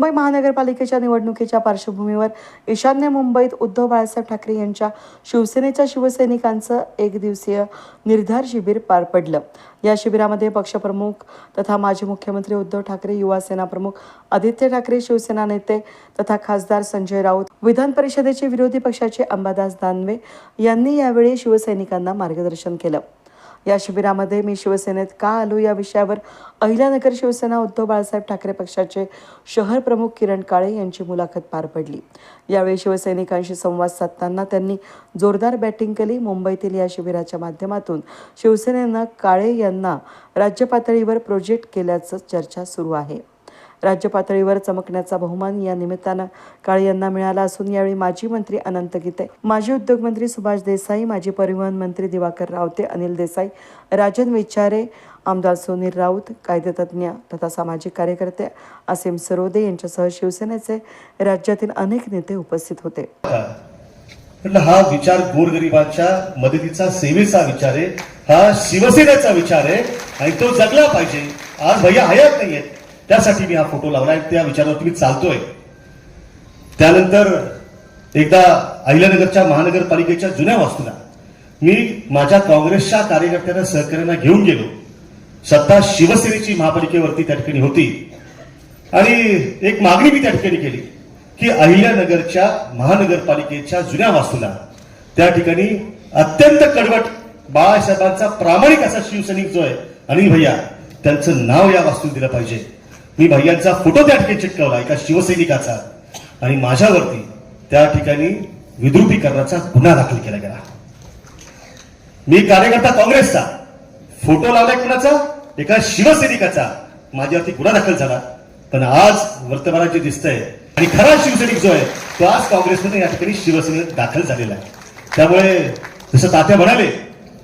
मुंबई महानगरपालिकेच्या निवडणुकीच्या पार्श्वभूमीवर ईशान्य मुंबईत उद्धव बाळासाहेब ठाकरे यांच्या शिवसेनेच्या शिवसैनिकांचं एक दिवसीय निर्धार शिबिर पार पडलं. या शिबिरामध्ये पक्षप्रमुख तथा माजी मुख्यमंत्री उद्धव ठाकरे युवा सेना प्रमुख आदित्य ठाकरे शिवसेना नेते तथा खासदार संजय राऊत विधान परिषदेचे विरोधी पक्षाचे अंबादास दानवे यांनी यावेळी शिवसैनिकांना मार्गदर्शन केलं. या शिबिरामध्ये मी शिवसेनेत का आलो या विषयावर अहिल्यानगर शिवसेना उद्धव बाळासाहेब ठाकरे पक्षाचे शहर प्रमुख किरण काळे यांची मुलाखत पार पडली. यावेळी शिवसैनिकांशी संवाद साधताना त्यांनी जोरदार बॅटिंग केली. मुंबईतील या शिबिराच्या माध्यमातून शिवसेनेनं काळे यांना राज्य पातळीवर प्रोजेक्ट केल्याचं चर्चा सुरू आहे. राज्य पातळीवर चमकण्याचा बहुमान या निमित्तानं काळे यांना मिळाला असून यावेळी माजी मंत्री अनंत गीते माजी उद्योगमंत्री सुभाष देसाई माजी परिवहन मंत्री दिवाकर रावते अनिल देसाई राजन विचारे आमदार सुनील राऊत कायदेतज्ञ तथा सामाजिक कार्यकर्ते असीम सरोदे यांच्यासह शिवसेनेचे राज्यातील अनेक नेते उपस्थित होते. हा विचार गोरगरिबांच्या मदतीचा सेवेचा विचार आहे. हा शिवसेनेचा विचार आहे आणि तो जगला पाहिजे. आज भैया हयात नाहीयेत. त्यासाठी मी हा फोटो लावलाय. त्या विचारावरती मी चालतोय. त्यानंतर एकदा अहिल्यानगरच्या महानगरपालिकेच्या जुन्या वास्तूला मी माझ्या काँग्रेसच्या कार्यकर्त्यांना सहकार्यांना घेऊन गेलो. सत्ता शिवसेनेची महापालिकेवरती त्या ठिकाणी होती. आणि एक मागणी मी त्या ठिकाणी केली की अहिल्यानगरच्या महानगरपालिकेच्या जुन्या वास्तूला त्या ठिकाणी अत्यंत कडवट बाळासाहेबांचा प्रामाणिक असा शिवसैनिक जो आहे अनिल भैया त्यांचं नाव या वास्तूत दिलं पाहिजे. मी भैयांचा फोटो त्या ठिकाणी चिटकवला एका शिवसैनिकाचा. आणि माझ्यावरती त्या ठिकाणी विद्रुपीकरणाचा गुन्हा दाखल केला गेला. मी कार्यकर्ता काँग्रेसचा. फोटो लावलाय कुणाचा? एका शिवसैनिकाचा. माझ्यावरती गुन्हा दाखल झाला. पण आज वर्तमानात जे दिसतंय आणि खरा शिवसैनिक जो आहे तो आज काँग्रेसमध्ये या ठिकाणी शिवसेनेत दाखल झालेला आहे. त्यामुळे जसं तात्या म्हणाले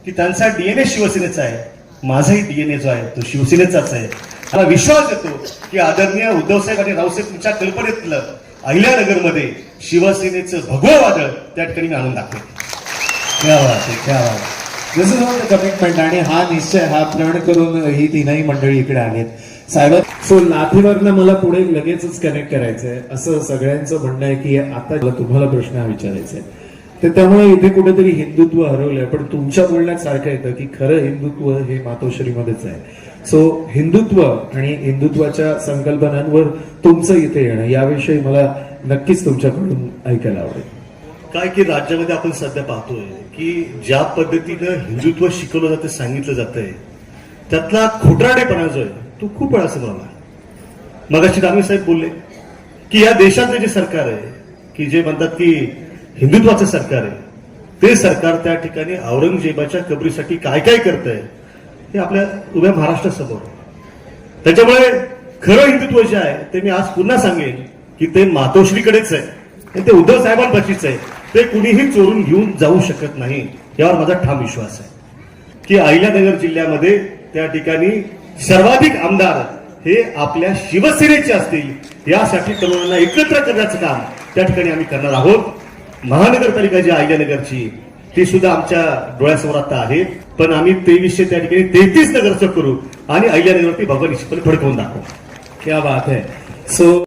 की त्यांचा डीएनए शिवसेनेचा आहे. माझाही डीएनए जो आहे तो शिवसेनेचाच आहे. मला विश्वास येतो की आदरणीय उद्धवसाहेब आणि रावसाहेब तुमच्या कल्पनेतलं अहिल्यानगरमध्ये शिवसेनेचं भगवं वादळ त्या ठिकाणी मी आणून दाखवेन क्या बात this is all the commitment आणि हा निश्चय हा प्रण करून ही तीनही मंडळी इकडे आलीत. साहेब सो लाथीवरनं मला पुढे लगेचच कनेक्ट करायचंय. असं सगळ्यांचं म्हणणं आहे की आता तुम्हाला प्रश्न विचारायचा आहे तर त्यामुळे इथे कुठेतरी हिंदुत्व हरवलंय पण तुमच्या बोलण्यात सारखं येतं की खरं हिंदुत्व हे मातोश्रीमध्येच आहे. सो हिंदुत्व आणि हिंदुत्वाच्या संकल्पनांवर तुमचं इथे येणं याविषयी मला नक्कीच तुमच्याकडून ऐकायला आवडेल. काय की राज्यामध्ये आपण सध्या पाहतोय की ज्या पद्धतीनं हिंदुत्व शिकवलं जातं सांगितलं जातंय त्यातला खोटराडेपणा जो आहे तो खूप वेळा समोर आला. मगाशी दानवे साहेब बोलले की या देशातलं जे सरकार आहे की जे म्हणतात की हिंदुत्वाचं सरकार आहे ते सरकार त्या ठिकाणी औरंगजेबाच्या कबरीसाठी काय काय करतंय हे आपल्या उभ्या महाराष्ट्रासमोर. त्याच्यामुळे खरं हिंदुत्व जे आहे ते मी आज पुन्हा सांगेन की ते मातोश्रीकडेच आहे. आणि ते उद्धव साहेबांपाशीच आहे. ते कुणीही चोरून घेऊन जाऊ शकत नाही यावर माझा ठाम विश्वास आहे. की अहिल्यानगर जिल्ह्यामध्ये त्या ठिकाणी सर्वाधिक आमदार हे आपल्या शिवसेनेचे असतील यासाठी तरुणांना एकत्र करण्याचं काम त्या ठिकाणी आम्ही करणार आहोत. महानगरपालिका जी अहिल्यानगरची ते सुद्धा आमच्या डोळ्यासमोर आता आहे. पण आम्ही तेवीसशे त्या ठिकाणी तेहतीस नगरचं करू आणि अहिल्यानगरवरती भगवान ईश्वर फडकवून दाखवू. क्या बात आहे सो